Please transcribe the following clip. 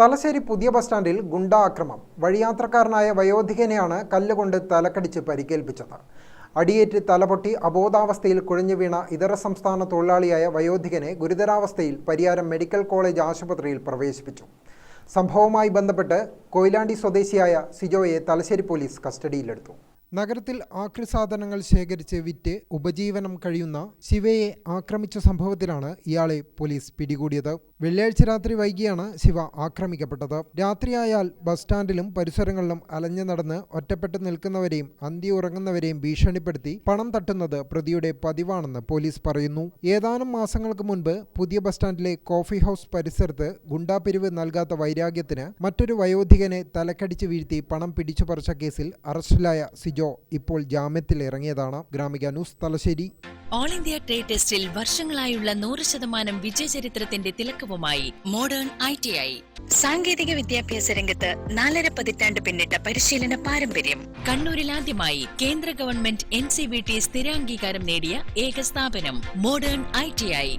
തലശ്ശേരി പുതിയ ബസ് സ്റ്റാൻഡിൽ ഗുണ്ടാ ആക്രമം വഴിയാത്രക്കാരനായ വയോധികനെയാണ് കല്ലുകൊണ്ട് തലക്കടിച്ച് പരിക്കേൽപ്പിച്ചത്. അടിയേറ്റ് തലപൊട്ടി അബോധാവസ്ഥയിൽ കുഴഞ്ഞു വീണ ഇതര സംസ്ഥാന തൊഴിലാളിയായ വയോധികനെ ഗുരുതരാവസ്ഥയിൽ പരിയാരം മെഡിക്കൽ കോളേജ് ആശുപത്രിയിൽ പ്രവേശിപ്പിച്ചു. സംഭവവുമായി ബന്ധപ്പെട്ട് കൊയിലാണ്ടി സ്വദേശിയായ സിജോയെ തലശ്ശേരി പോലീസ് കസ്റ്റഡിയിലെടുത്തു. നഗരത്തിൽ ആക്രിസാധനങ്ങൾ ശേഖരിച്ച് വിറ്റ് ഉപജീവനം കഴിയുന്ന ശിവയെ ആക്രമിച്ച സംഭവത്തിലാണ് ഇയാളെ പോലീസ് പിടികൂടിയത്. വെള്ളിയാഴ്ച രാത്രി വൈകിയാണ് ശിവ ആക്രമിക്കപ്പെട്ടത്. രാത്രിയായാൽ ബസ് സ്റ്റാൻഡിലും പരിസരങ്ങളിലും അലഞ്ഞു നടന്ന് ഒറ്റപ്പെട്ട് നിൽക്കുന്നവരെയും അന്തി ഉറങ്ങുന്നവരെയും ഭീഷണിപ്പെടുത്തി പണം തട്ടുന്നത് പ്രതിയുടെ പതിവാണെന്ന് പോലീസ് പറയുന്നു. ഏതാനും മാസങ്ങൾക്ക് മുൻപ് പുതിയ ബസ് സ്റ്റാൻഡിലെ കോഫി ഹൗസ് പരിസരത്ത് ഗുണ്ടാപിരിവ് നൽകാത്ത വൈരാഗ്യത്തിന് മറ്റൊരു വയോധികനെ തലക്കടിച്ച് വീഴ്ത്തി പണം പിടിച്ചുപറിച്ച കേസിൽ അറസ്റ്റിലായ സിജോ ഇപ്പോൾ ജാമ്യത്തിൽ ഇറങ്ങിയതാണ് Gramika news Thalassery. All India trade ടെസ്റ്റിൽ വർഷങ്ങളായുള്ള നൂറ് ശതമാനം വിജയചരിത്രത്തിന്റെ തിലക്കവുമായി മോഡേൺ ഐ ടി ഐ സാങ്കേതിക വിദ്യാഭ്യാസ രംഗത്ത് നാലര പതിറ്റാണ്ട് പിന്നിട്ട പരിശീലന പാരമ്പര്യം. കണ്ണൂരിൽ ആദ്യമായി കേന്ദ്ര government N C B T സ്ഥിരാംഗീകാരം നേടിയ ഏക സ്ഥാപനം മോഡേൺ ഐ ടി ഐ